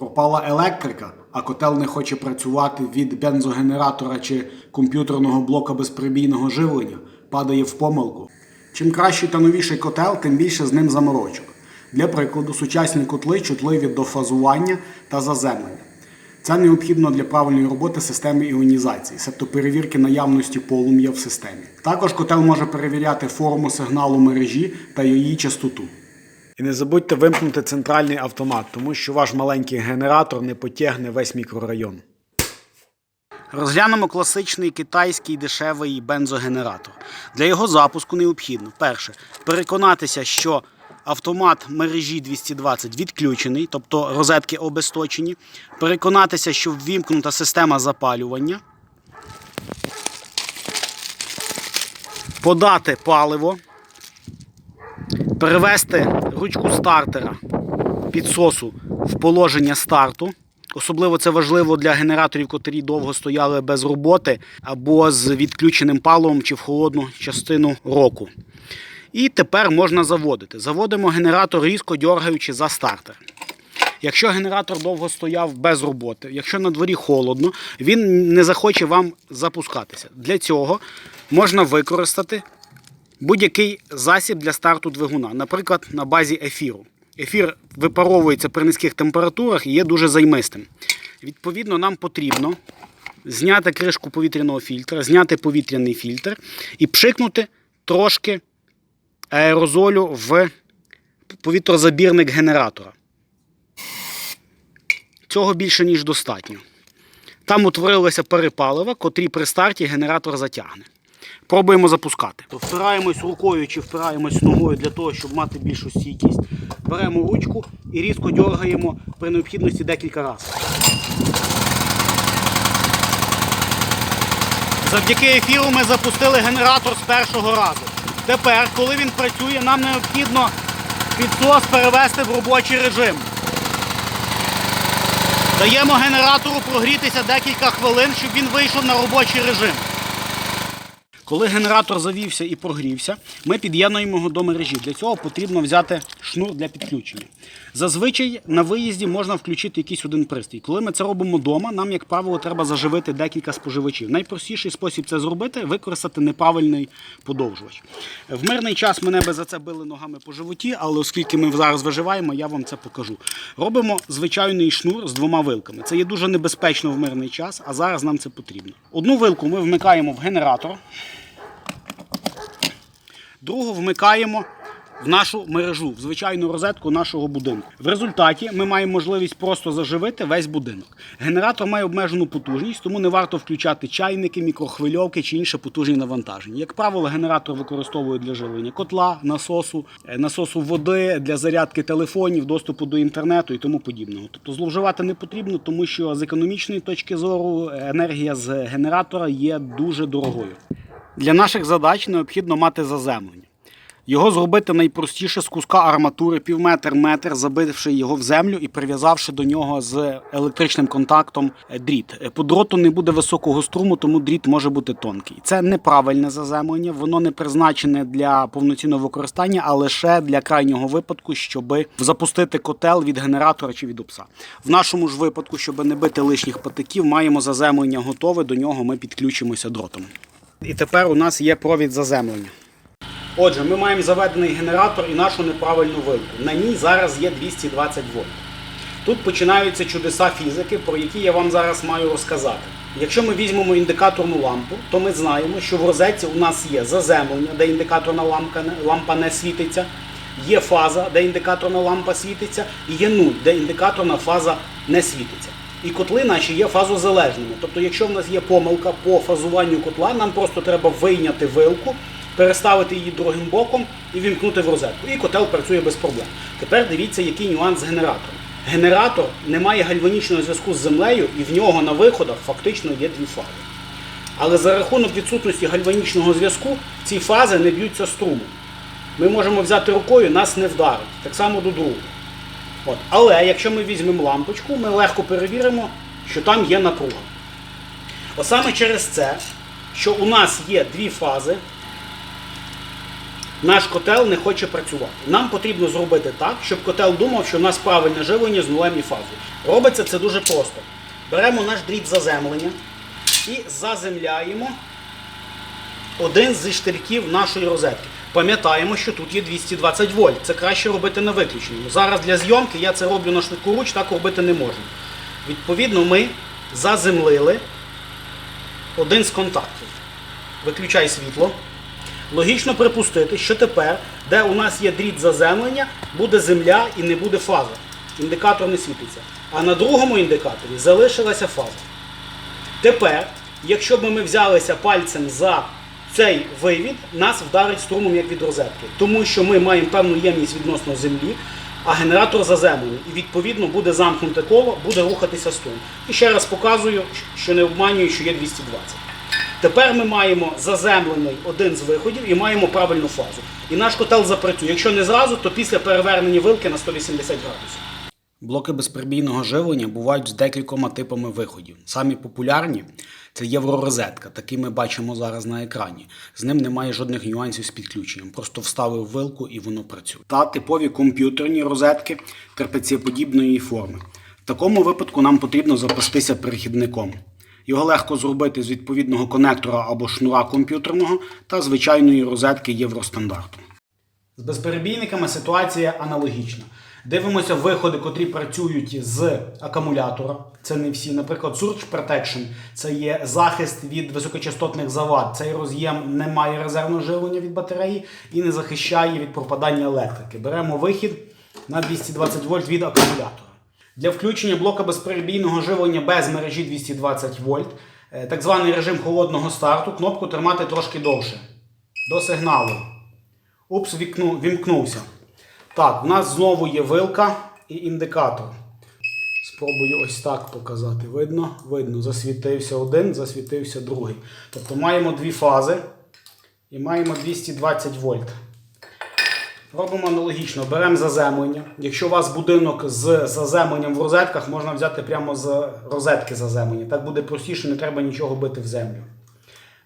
Пропала електрика, а котел не хоче працювати від бензогенератора чи комп'ютерного блока безперебійного живлення, падає в помилку. Чим кращий та новіший котел, тим більше з ним заморочок. Для прикладу, сучасні котли чутливі до фазування та заземлення. Це необхідно для правильної роботи системи іонізації, себто перевірки наявності полум'я в системі. Також котел може перевіряти форму сигналу мережі та її частоту. І не забудьте вимкнути центральний автомат, тому що ваш маленький генератор не потягне весь мікрорайон. Розглянемо класичний китайський дешевий бензогенератор. Для його запуску необхідно перше переконатися, що автомат мережі 220 відключений, тобто розетки обесточені. Переконатися, що ввімкнута система запалювання. Подати паливо. Перевести ручку стартера підсосу в положення старту. Особливо це важливо для генераторів, котрі довго стояли без роботи або з відключеним паливом чи в холодну частину року. І тепер можна заводити. Заводимо генератор різко дергаючи за стартер. Якщо генератор довго стояв без роботи, якщо на дворі холодно, він не захоче вам запускатися. Для цього можна використати будь-який засіб для старту двигуна, наприклад, на базі ефіру. Ефір випаровується при низьких температурах і є дуже займистим. Відповідно, нам потрібно зняти кришку повітряного фільтра, зняти повітряний фільтр і пшикнути трошки аерозолю в повітрозабірник генератора. Цього більше, ніж достатньо. Там утворилися перепалива, котрі при старті генератор затягне. Пробуємо запускати. Впираємось рукою чи впираємось ногою для того, щоб мати більшу стійкість. Беремо ручку і різко дергаємо при необхідності декілька разів. Завдяки ефіру ми запустили генератор з першого разу. Тепер, коли він працює, нам необхідно підсос перевести в робочий режим. Даємо генератору прогрітися декілька хвилин, щоб він вийшов на робочий режим. Коли генератор завівся і прогрівся, ми під'єднуємо його до мережі. Для цього потрібно взяти шнур для підключення. Зазвичай на виїзді можна включити якийсь один пристрій. Коли ми це робимо вдома, нам, як правило, треба заживити декілька споживачів. Найпростіший спосіб це зробити використати неправильний подовжувач. В мирний час мене би за це били ногами по животі, але оскільки ми зараз виживаємо, я вам це покажу. Робимо звичайний шнур з двома вилками. Це є дуже небезпечно в мирний час, а зараз нам це потрібно. Одну вилку ми вмикаємо в генератор. Другу вмикаємо в нашу мережу, в звичайну розетку нашого будинку. В результаті ми маємо можливість просто заживити весь будинок. Генератор має обмежену потужність, тому не варто включати чайники, мікрохвильовки чи інше потужні навантаження. Як правило, генератор використовують для живлення котла, насосу, е, насосу води, для зарядки телефонів, доступу до інтернету і тому подібного. Тобто зловживати не потрібно, тому що з економічної точки зору енергія з генератора є дуже дорогою. Для наших задач необхідно мати заземлення. Його зробити найпростіше з куска арматури півметр метр, забивши його в землю і прив'язавши до нього з електричним контактом е, дріт. Е, По дроту не буде високого струму, тому дріт може бути тонкий. Це неправильне заземлення, воно не призначене для повноцінного використання, а лише для крайнього випадку, щоб запустити котел від генератора чи від опса. В нашому ж випадку, щоб не бити лишніх патиків, маємо заземлення готове. До нього ми підключимося дротом. І тепер у нас є провід заземлення. Отже, ми маємо заведений генератор і нашу неправильну вилку. На ній зараз є 220 вольт. Тут починаються чудеса фізики, про які я вам зараз маю розказати. Якщо ми візьмемо індикаторну лампу, то ми знаємо, що в розетці у нас є заземлення, де індикаторна лампа, лампа не світиться, є фаза, де індикаторна лампа світиться, і є нуль, де індикаторна фаза не світиться. І котли наші є фазозалежними. Тобто, якщо в нас є помилка по фазуванню котла, нам просто треба вийняти вилку, переставити її другим боком і вімкнути в розетку. І котел працює без проблем. Тепер дивіться, який нюанс з генератором. Генератор не має гальванічного зв'язку з землею, і в нього на виходах фактично є дві фази. Але за рахунок відсутності гальванічного зв'язку ці фази не б'ються струмом. Ми можемо взяти рукою, нас не вдарить. Так само до другого. От. Але якщо ми візьмемо лампочку, ми легко перевіримо, що там є напруга. От саме через це, що у нас є дві фази, наш котел не хоче працювати. Нам потрібно зробити так, щоб котел думав, що у нас правильне живлення з нулем і фазою. Робиться це дуже просто. Беремо наш дріт заземлення і заземляємо один зі штирків нашої розетки. Пам'ятаємо, що тут є 220 вольт. Це краще робити на виключеному. Зараз для зйомки я це роблю на швидку руч, так робити не можна. Відповідно, ми заземлили один з контактів. Виключай світло. Логічно припустити, що тепер, де у нас є дріт заземлення, буде земля і не буде фази. Індикатор не світиться. А на другому індикаторі залишилася фаза. Тепер, якщо б ми взялися пальцем за цей вивід, нас вдарить струмом як від розетки. Тому що ми маємо певну ємність відносно землі, а генератор заземлений. І відповідно буде замкнуте коло, буде рухатися струм. І ще раз показую, що не обманюю, що є 220. Тепер ми маємо заземлений один з виходів і маємо правильну фазу. І наш котел запрацює. Якщо не зразу, то після перевернення вилки на 180 градусів. Блоки безперебійного живлення бувають з декількома типами виходів. Самі популярні це євророзетка, такий ми бачимо зараз на екрані. З ним немає жодних нюансів з підключенням. Просто вставив вилку і воно працює. Та типові комп'ютерні розетки трапецієподібної форми. В такому випадку нам потрібно запастися перехідником. Його легко зробити з відповідного конектора або шнура комп'ютерного та звичайної розетки євростандарту. З безперебійниками ситуація аналогічна. Дивимося виходи, котрі працюють з акумулятора. Це не всі. Наприклад, Surge Protection це є захист від високочастотних завад. Цей роз'єм не має резервного живлення від батареї і не захищає від пропадання електрики. Беремо вихід на 220 вольт від акумулятора. Для включення блока безперебійного живлення без мережі 220 вольт, е, так званий режим холодного старту, кнопку тримати трошки довше. До сигналу. Упс, вікну, вімкнувся. Так, в нас знову є вилка і індикатор. Спробую ось так показати. Видно? Видно, засвітився один, засвітився другий. Тобто маємо дві фази і маємо 220 вольт. Робимо аналогічно, беремо заземлення. Якщо у вас будинок з заземленням в розетках, можна взяти прямо з розетки заземлення. Так буде простіше, не треба нічого бити в землю.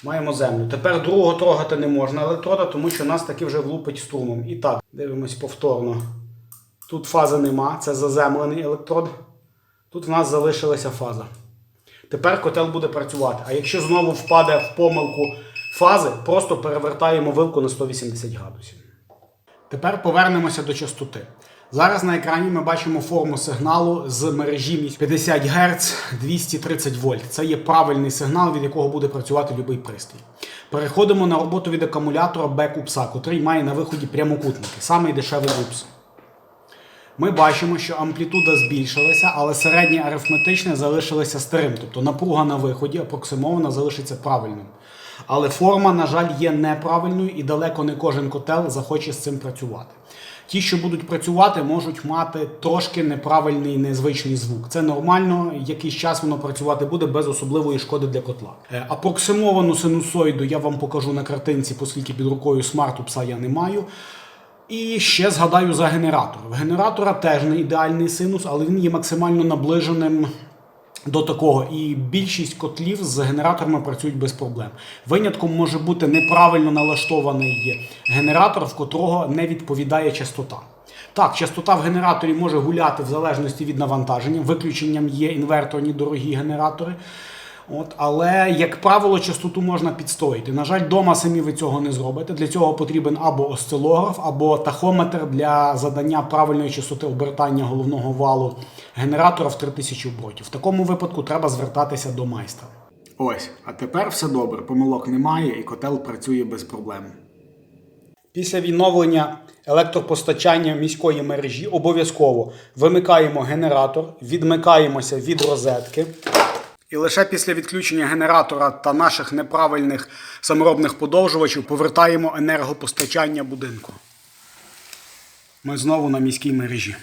Маємо землю. Тепер другого трогати не можна електрода, тому що нас таки вже влупить струмом. І так, дивимось повторно. Тут фази нема, це заземлений електрод. Тут в нас залишилася фаза. Тепер котел буде працювати. А якщо знову впаде в помилку фази, просто перевертаємо вилку на 180 градусів. Тепер повернемося до частоти. Зараз на екрані ми бачимо форму сигналу з мережі 50 Гц 230 вольт. Це є правильний сигнал, від якого буде працювати будь-який пристрій. Переходимо на роботу від акумулятора Бекупса, котрий має на виході прямокутники, самий дешевий упс. Ми бачимо, що амплітуда збільшилася, але середнє арифметичне залишилося старим. Тобто напруга на виході апроксимована залишиться правильним. Але форма, на жаль, є неправильною і далеко не кожен котел захоче з цим працювати. Ті, що будуть працювати, можуть мати трошки неправильний незвичний звук. Це нормально, якийсь час воно працювати буде без особливої шкоди для котла. Е, Апроксимовану синусоїду я вам покажу на картинці, оскільки під рукою смарту пса я не маю. І ще згадаю за генератор. В генератора теж не ідеальний синус, але він є максимально наближеним до такого. І більшість котлів з генераторами працюють без проблем. Винятком може бути неправильно налаштований генератор, в котрого не відповідає частота. Так, частота в генераторі може гуляти в залежності від навантаження. Виключенням є інверторні дорогі генератори. От, але, як правило, частоту можна підстоїти. На жаль, вдома самі ви цього не зробите. Для цього потрібен або осцилограф, або тахометр для задання правильної частоти обертання головного валу генератора в 3000 оборотів. В такому випадку треба звертатися до майстра. Ось, а тепер все добре, помилок немає і котел працює без проблем. Після відновлення електропостачання міської мережі обов'язково вимикаємо генератор, відмикаємося від розетки. І лише після відключення генератора та наших неправильних саморобних подовжувачів повертаємо енергопостачання будинку. Ми знову на міській мережі.